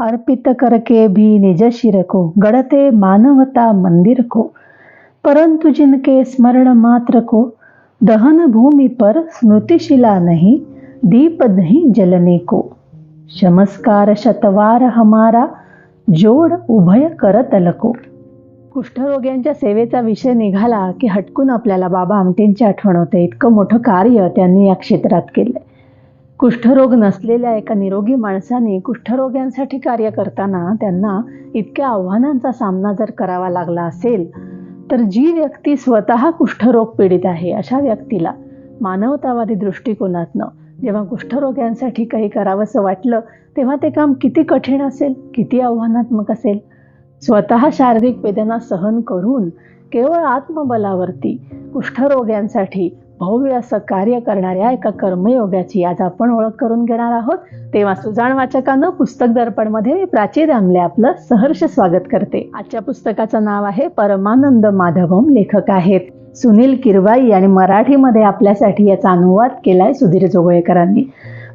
अर्पित करके भी निज शिर को गढ़ते मानवता मंदिर को परंतु जिनके स्मरण मात्र को दहन भूमि पर स्मृतिशिला नहीं दीप नहीं जलने को चमस्कार शतवार हमारा जोड उभय करतल को कुष्ठरोग्यांच्या सेवेचा विषय निघाला की हटकून आपल्याला बाबा आमटेंची आठवण होते. इतकं मोठं कार्य त्यांनी या क्षेत्रात केलंय. कुष्ठरोग नसलेल्या एका निरोगी माणसाने कुष्ठरोग्यांसाठी कार्य करताना त्यांना इतक्या आव्हानांचा सामना जर करावा लागला असेल तर जी व्यक्ती स्वतः कुष्ठरोग पीडित आहे अशा व्यक्तीला मानवतावादी दृष्टिकोनातनं जेव्हा कुष्ठरोग्यांसाठी काही करावंसं वाटलं तेव्हा ते काम किती कठीण असेल किती आव्हानात्मक असेल? स्वतः शारीरिक वेदना सहन करून केवळ आत्मबलावरती कुष्ठरोग्यांसाठी भव्य असं कार्य करणाऱ्या एका कर्मयोगाची आज आपण ओळख करून घेणार आहोत. तेव्हा सुजाण वाचकानं पुस्तक दर्पणमध्ये प्राची दामले आपलं सहर्ष स्वागत करते. आजच्या पुस्तकाचं नाव आहे परमानंद माधवम लेखक आहेत. सुनील किरवाई आणि मराठीमध्ये आपल्यासाठी याचा अनुवाद केलाय सुधीर जोगळेकरांनी.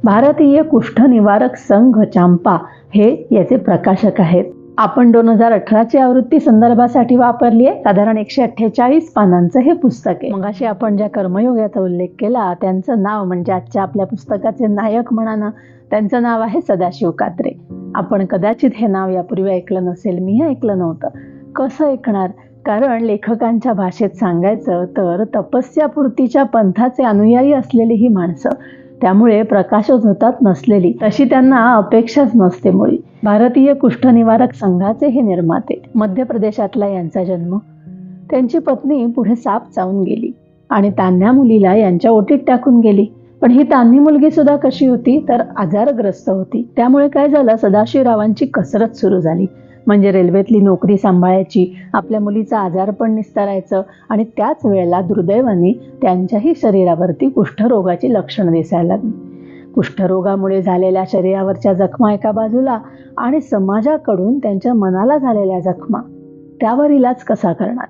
भारतीय कुष्ठ निवारक संघ चांपा हे याचे प्रकाशक आहेत. आपण दोन हजार अठराची आवृत्ती संदर्भासाठी वापरली आहे साधारण एकशे अठ्ठेचाळीस पानांचं हे पुस्तक आहे. मग अशी आपण ज्या कर्मयोगाचा उल्लेख केला त्यांचं नाव म्हणजे आजच्या आपल्या पुस्तकाचे नायक म्हणा ना त्यांचं नाव आहे सदाशिव कात्रे. आपण कदाचित हे नाव यापूर्वी ऐकलं नसेल मी ऐकलं नव्हतं. कसं ऐकणार? कारण लेखकांच्या भाषेत सांगायचं तर तपस्यापूर्तीच्या पंथाचे अनुयायी असलेली ही माणसं त्यामुळे प्रकाशच होतात नसलेली तशी त्यांना अपेक्षाच नसते मुळी. भारतीय कुष्ठनिवारक संघाचे हे निर्माते मध्य प्रदेशातला यांचा जन्म. त्यांची पत्नी पुढे साप चावून गेली आणि तान्ह्या मुलीला यांच्या ओटीत टाकून गेली. पण ही तान्ही मुलगी सुद्धा कशी होती तर आजारग्रस्त होती. त्यामुळे काय झालं सदाशिवरावांची कसरत सुरू झाली. म्हणजे रेल्वेतली नोकरी सांभाळायची आपल्या मुलीचा आजारपण निस्तारायचं आणि त्याच वेळेला दुर्दैवाने त्यांच्याही शरीरावरती कुष्ठरोगाची लक्षणं दिसायला लागली. कुष्ठरोगामुळे झालेल्या शरीरावरच्या जखमा एका बाजूला आणि समाजाकडून त्यांच्या मनाला झालेल्या जखमा. त्यावर इलाज कसा करणार?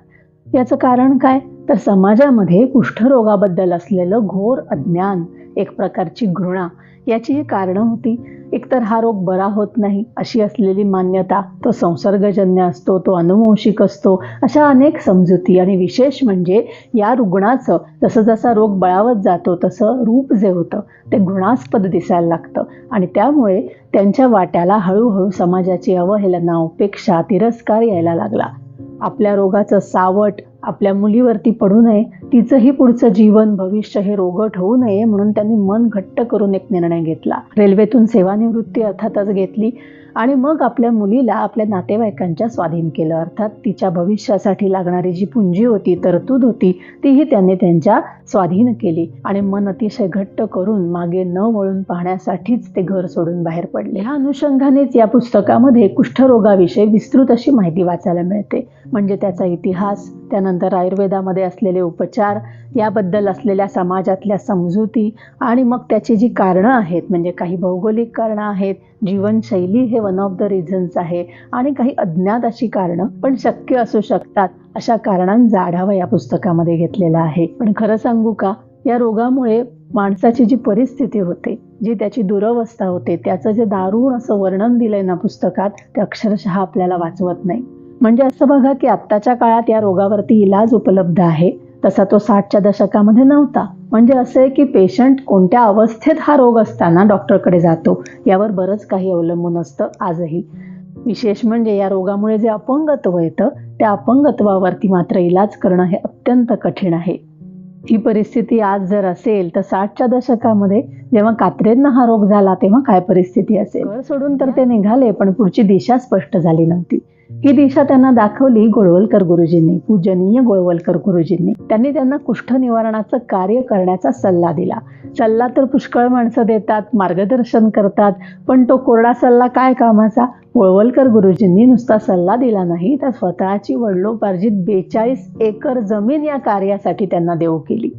याचं कारण काय? तर समाजामध्ये कुष्ठरोगाबद्दल असलेलं घोर अज्ञान एक प्रकारची घृणा याची ही कारणं होती. एकतर हा रोग बरा होत नाही अशी असलेली मान्यता तो संसर्गजन्य असतो तो अनुवंशिक असतो अशा अनेक समजुती आणि विशेष म्हणजे या रुग्णाचं जसं जसा रोग बळावत जातो तसं रूप जे होतं ते घृणास्पद दिसायला लागतं. आणि त्यामुळे त्यांच्या वाट्याला हळूहळू समाजाची अवहेलना उपेक्षा तिरस्कार यायला लागला. आपल्या रोगाचं सावट आपल्या मुलीवरती पडू नये तिचंही पुढचं जीवन भविष्य हे रोगट होऊ नये म्हणून त्यांनी मन घट्ट करून एक निर्णय घेतला. रेल्वेतून सेवानिवृत्ती अर्थातच घेतली आणि मग आपल्या मुलीला आपल्या नातेवाईकांच्या स्वाधीन केलं. अर्थात तिच्या भविष्यासाठी लागणारी जी पुंजी होती तरतूद होती तीही त्यांनी त्यांच्या स्वाधीन केली आणि मन अतिशय घट्ट करून मागे न वळून पाहण्यासाठीच ते घर सोडून बाहेर पडले. ह्या अनुषंगानेच या पुस्तकामध्ये कुष्ठरोगाविषयी विस्तृत अशी माहिती वाचायला मिळते. म्हणजे त्याचा इतिहास त्यानंतर आयुर्वेदामध्ये असलेले उपचार याबद्दल असलेल्या समाजातल्या समजुती आणि मग त्याची जी कारणं आहेत म्हणजे काही भौगोलिक कारणं आहेत जीवनशैली हे वन ऑफ द रिझन्स आहे आणि काही अज्ञात अशी कारणं पण शक्य असू शकतात अशा कारणांचा आढावा या पुस्तकामध्ये घेतलेला आहे. पण खरं सांगू का या रोगामुळे माणसाची जी परिस्थिती होते जी त्याची दुरवस्था होते त्याचं जे दारुण असं वर्णन दिलंय ना पुस्तकात ते अक्षरशः आपल्याला वाचवत नाही. म्हणजे असं बघा की आत्ताच्या काळात या रोगावरती इलाज उपलब्ध आहे. तसा तो साठच्या दशकामध्ये नव्हता. म्हणजे असं आहे की पेशंट कोणत्या अवस्थेत हा रोग असताना डॉक्टरकडे जातो. यावर बरंच काही अवलंबून असतं आजही. विशेष म्हणजे या रोगामुळे जे अपंगत्व येतं त्या अपंगत्वावरती मात्र इलाज करणं हे अत्यंत कठीण आहे. ही परिस्थिती आज जर असेल तर साठच्या दशकामध्ये जेव्हा कात्रेंना हा रोग झाला तेव्हा काय परिस्थिती असेल? घर सोडून तर ते निघाले पण पुढची दिशा स्पष्ट झाली नव्हती. ही दिशा त्यांना दाखवली गोळवलकर गुरुजींनी पूजनीय गोळवलकर गुरुजींनी. त्यांनी त्यांना कुष्ठ निवारणाचं कार्य करण्याचा सल्ला दिला. सल्ला तर पुष्कळ माणसं देतात मार्गदर्शन करतात पण तो कोरडा सल्ला काय कामाचा? गोळवलकर गुरुजींनी नुसता सल्ला दिला नाही तर स्वतःची वडलोपार्जित बेचाळीस एकर जमीन या कार्यासाठी त्यांना देऊ केली.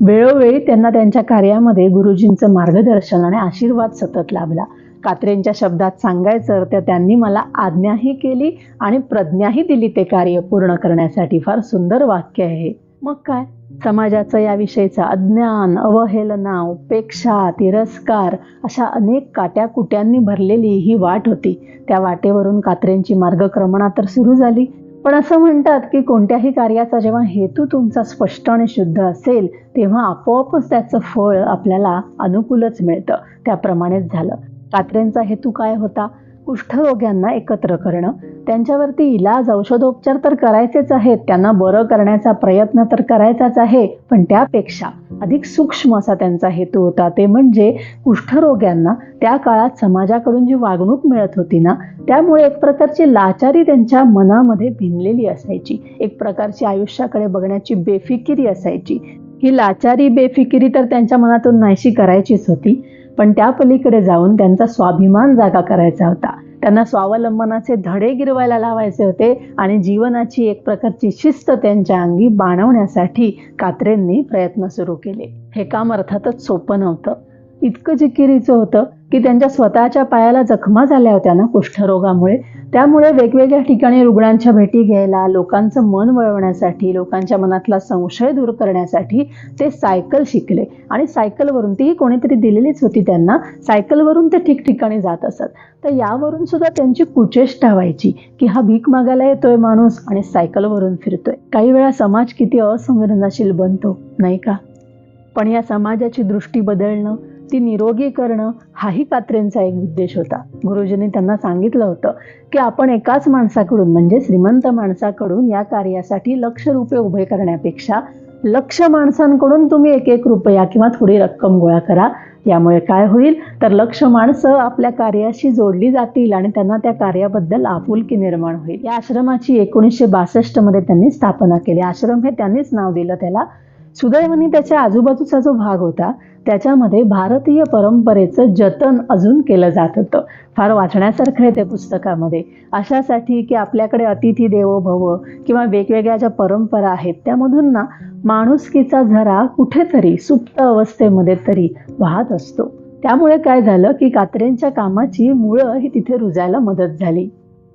वेळोवेळी त्यांना त्यांच्या कार्यामध्ये गुरुजींचं मार्गदर्शन आणि आशीर्वाद सतत लाभला. कात्रेंच्या शब्दात सांगायचं तर त्यांनी मला आज्ञाही केली आणि प्रज्ञाही दिली ते कार्य पूर्ण करण्यासाठी. फार सुंदर वाक्य आहे. मग काय? समाजाचं याविषयीचं अज्ञान अवहेलना उपेक्षा तिरस्कार अशा अनेक काट्याकुट्यांनी भरलेली ही वाट होती. त्या वाटेवरून कात्रेंची मार्गक्रमणा तर सुरू झाली. पण असं म्हणतात की कोणत्याही कार्याचा जेव्हा हेतू तुमचा स्पष्ट आणि शुद्ध असेल तेव्हा आपोआपच त्याचं फळ आपल्याला अनुकूलच मिळतं. त्याप्रमाणेच झालं. कात्र्यांचा हेतू काय होता? कुष्ठरोग्यांना एकत्र करणं. त्यांच्यावरती इलाज औषधोपचार तर करायचेच आहेत. त्यांना बरं करण्याचा प्रयत्न तर करायचाच आहे. पण त्यापेक्षा अधिक सूक्ष्म असा त्यांचा हेतू होता. ते म्हणजे कुष्ठरोग्यांना त्या काळात समाजाकडून जी वागणूक मिळत होती ना त्यामुळे एक प्रकारची लाचारी त्यांच्या मनामध्ये भिनलेली असायची. एक प्रकारची आयुष्याकडे बघण्याची बेफिकिरी असायची. ही लाचारी बेफिकिरी तर त्यांच्या मनातून नाहीशी करायचीच होती. पण त्या पलीकडे जाऊन त्यांचा स्वाभिमान जागा करायचा होता. त्यांना स्वावलंबनाचे धडे गिरवायला लावायचे होते आणि जीवनाची एक प्रकारची शिस्त त्यांच्या अंगी बाणवण्यासाठी कात्रेंनी प्रयत्न सुरू केले. हे काम अर्थातच सोपं नव्हतं. इतकं जिकिरीचं होतं की त्यांच्या स्वतःच्या पायाला जखमा झाल्या होत्या ना कुष्ठरोगामुळे. त्यामुळे वेगवेगळ्या ठिकाणी रुग्णांच्या भेटी घ्यायला लोकांचं मन वळवण्यासाठी लोकांच्या मनातला संशय दूर करण्यासाठी ते सायकल शिकले. आणि सायकलवरून तीही कोणीतरी दिलेलीच होती त्यांना सायकलवरून ते ठिकठिकाणी जात असत. तर यावरून सुद्धा त्यांची कुचेष्टा व्हायची की हा भीक मागायला येतोय माणूस आणि सायकलवरून फिरतोय. काही वेळा समाज किती असंवेदनशील बनतो नाही का? पण या समाजाची दृष्टी बदलणं ती निरोगी करणं हाही कात्रेंचा एक उद्देश होता. गुरुजींनी त्यांना सांगितलं होतं की आपण एकाच माणसाकडून म्हणजे श्रीमंत माणसाकडून या कार्यासाठी लक्ष रुपये उभे करण्यापेक्षा लक्ष माणसांकडून तुम्ही एक एक रुपया किंवा थोडी रक्कम गोळा करा. यामुळे काय होईल? तर लक्ष माणसं आपल्या कार्याशी जोडली जातील आणि त्यांना त्या कार्याबद्दल आपुलकी निर्माण होईल. या आश्रमाची एकोणीसशे बासष्टमध्ये त्यांनी स्थापना केली. आश्रम हे त्यांनीच नाव दिलं त्याला. सुदैवाने त्याच्या आजूबाजूचा जो भाग होता त्याच्यामध्ये भारतीय परंपरेचं जतन अजून केलं जात होतं. फार वाचण्यासारखं आहे त्या पुस्तकामध्ये. अशासाठी की आपल्याकडे अतिथी देवो भव किंवा वेगवेगळ्या ज्या परंपरा आहेत त्यामधून ना माणुसकीचा झरा कुठेतरी सुप्त अवस्थेमध्ये तरी वाहत असतो. त्यामुळे काय झालं की कात्रेंच्या कामाची मुळं ही तिथे रुजायला मदत झाली.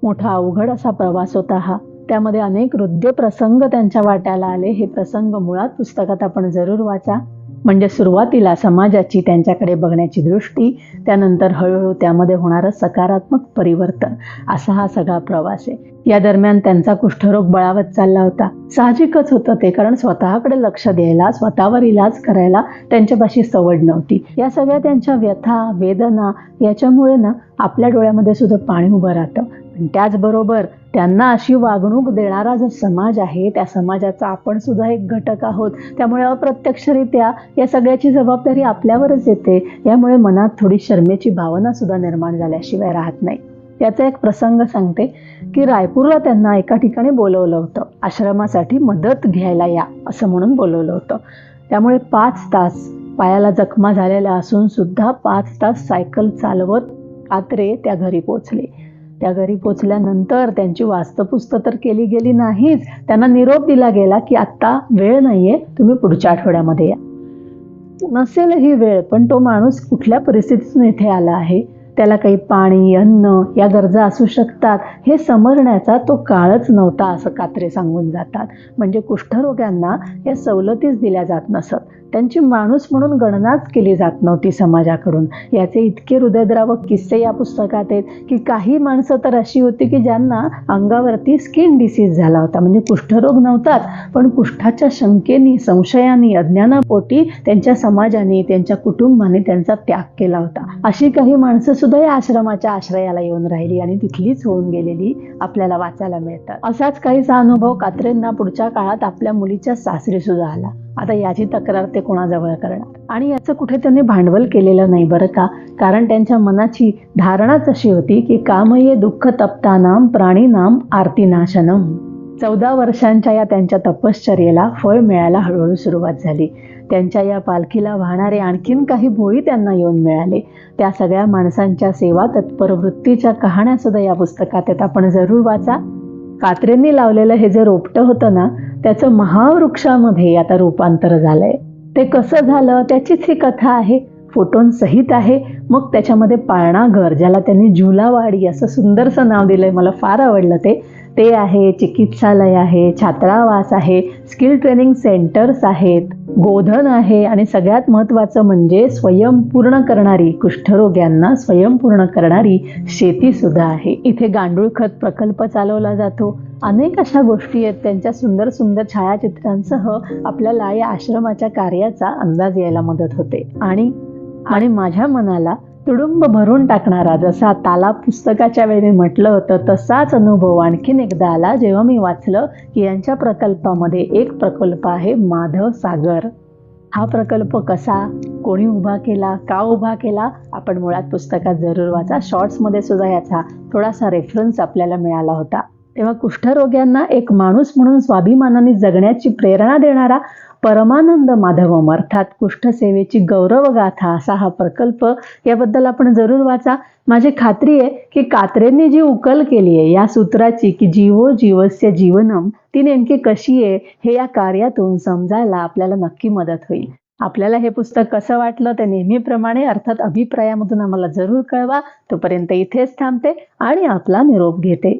मोठा अवघड असा प्रवास होता हा. त्यामध्ये अनेक हृदय प्रसंग त्यांच्या वाट्याला आले. हे प्रसंग मुळात पुस्तकात आपण जरूर वाचा. म्हणजे सुरुवातीला समाजाची त्यांच्याकडे बघण्याची दृष्टी त्यानंतर हळूहळू त्यामध्ये होणारं सकारात्मक परिवर्तन. असा हा सगळा प्रवास आहे. या दरम्यान त्यांचा कुष्ठरोग बळावत चालला होता. साहजिकच होतं ते कारण स्वतःकडे लक्ष द्यायला स्वतःवर इलाज करायला त्यांच्यापाशी सवड नव्हती. या सगळ्या त्यांच्या व्यथा वेदना याच्यामुळे ना आपल्या डोळ्यामध्ये सुद्धा पाणी उभं राहतं. पण त्याचबरोबर त्यांना अशी वागणूक देणारा जो समाज आहे त्या समाजाचा आपण सुद्धा एक घटक आहोत. त्यामुळे अप्रत्यक्षरित्या या सगळ्याची जबाबदारी आपल्यावरच येते. यामुळे मनात थोडी शर्मेची भावना सुद्धा निर्माण झाल्याशिवाय राहत नाही. याचा एक प्रसंग सांगते की रायपूरला त्यांना एका ठिकाणी बोलवलं होतं. आश्रमासाठी मदत घ्यायला या असं म्हणून बोलवलं होतं. त्यामुळे पाच तास पायाला जखमा झालेल्या असून सुद्धा पाच तास सायकल चालवत कात्रे त्या घरी पोचले. त्या घरी पोचल्यानंतर त्यांची वास्तपुस्त तर केली गेली नाहीच त्यांना निरोप दिला गेला की आत्ता वेळ नाहीये तुम्ही पुढच्या आठवड्यामध्ये या. नसेल ही वेळ पण तो माणूस कुठल्या परिस्थितीतून इथे आला आहे? त्याला काही पाणी अन्न या गरजा असू शकतात. हे समजण्याचा तो काळच नव्हता असं कात्रे सांगून जातात. म्हणजे कुष्ठरोग्यांना या सवलतीच दिल्या जात नसत. त्यांची माणूस म्हणून गणनाच केली जात नव्हती समाजाकडून. याचे इतके हृदयद्रावक किस्से या पुस्तकात आहेत की काही माणसं तर अशी होती की ज्यांना अंगावरती स्किन डिसीज झाला होता. म्हणजे कुष्ठरोग नव्हताच पण कुष्ठाच्या शंकेनी संशयानी अज्ञानापोटी त्यांच्या समाजाने त्यांच्या कुटुंबाने त्यांचा त्याग केला होता. अशी काही माणसं सुद्धा या आश्रमाच्या आश्रयाला येऊन राहिली आणि तिथलीच होऊन गेलेली आपल्याला वाचायला मिळतात असाच काहीसा अनुभव कात्रेंना पुढच्या काळात आपल्या मुलीच्या सासरी सुद्धा आला. आता याची तक्रार ते कोणाजवळ करणार? आणि याचं कुठे त्यांनी भांडवल केलेलं नाही बरं का? कारण त्यांच्या मनाची धारणाच अशी होती की कामये दुःख तप्तानाम प्राणीनाम आरतीनाशनम चौदा वर्षांच्या या त्यांच्या तपश्चर्येला फळ मिळायला हळूहळू सुरुवात झाली. त्यांच्या या पालखीला वाहणारे आणखीन काही भोई त्यांना येऊन मिळाले. त्या सगळ्या माणसांच्या सेवा तत्पर वृत्तीच्या कहाण्यासुद्धा या पुस्तकात आहेत. आपण जरूर वाचा. कात्रेंनी लावलेलं हे जे रोपटं होतं ना त्याचं महावृक्षामध्ये आता रूपांतर झालंय. ते कसं झालं त्याचीच ही कथा आहे. फोटोंसहित आहे. मग त्याच्यामध्ये पाळणाघर ज्याला त्यांनी झुलावाडी असं सुंदरसं नाव दिलंय मला फार आवडलं ते. ते आहे चिकित्सालय आहे छात्रावास आहे स्किल ट्रेनिंग सेंटर्स आहेत. गोधन आहे आणि सगळ्यात महत्त्वाचं म्हणजे स्वयंपूर्ण करणारी कुष्ठरोग्यांना स्वयंपूर्ण करणारी शेतीसुद्धा आहे. इथे गांडूळ खत प्रकल्प चालवला जातो. अनेक अशा गोष्टी आहेत. त्यांच्या सुंदर सुंदर छायाचित्रांसह आपल्याला या आश्रमाच्या कार्याचा अंदाज यायला मदत होते. आणि आणि माझ्या मनाला तुडुंब भरून टाकणारा जसा ताला पुस्तकाच्या वेळी म्हटलं होतं तसाच अनुभव आणखीन एकदा आला जेव्हा मी वाचलं की यांच्या प्रकल्पामध्ये एक प्रकल्प आहे माधव सागर. हा प्रकल्प कसा? कोणी उभा केला? का उभा केला? आपण मुळात पुस्तकात जरूर वाचा. शॉर्ट्समध्ये सुद्धा याचा थोडासा रेफरन्स आपल्याला मिळाला होता. तेव्हा कुष्ठरोग्यांना एक माणूस म्हणून स्वाभिमानाने जगण्याची प्रेरणा देणारा परमानंद माधवम अर्थात कुष्ठसेवेची गौरवगाथा असा हा प्रकल्प याबद्दल आपण जरूर वाचा. माझी खात्री आहे की कात्रेंनी जी उकल केली आहे या सूत्राची की जीवो जीवस्य जीवनम ती नेमकी कशी आहे हे या कार्यातून समजायला आपल्याला नक्की मदत होईल. आपल्याला हे पुस्तक कसं वाटलं ते नेहमीप्रमाणे अर्थात अभिप्रायामधून आम्हाला जरूर कळवा. तोपर्यंत इथेच थांबते आणि आपला निरोप घेते.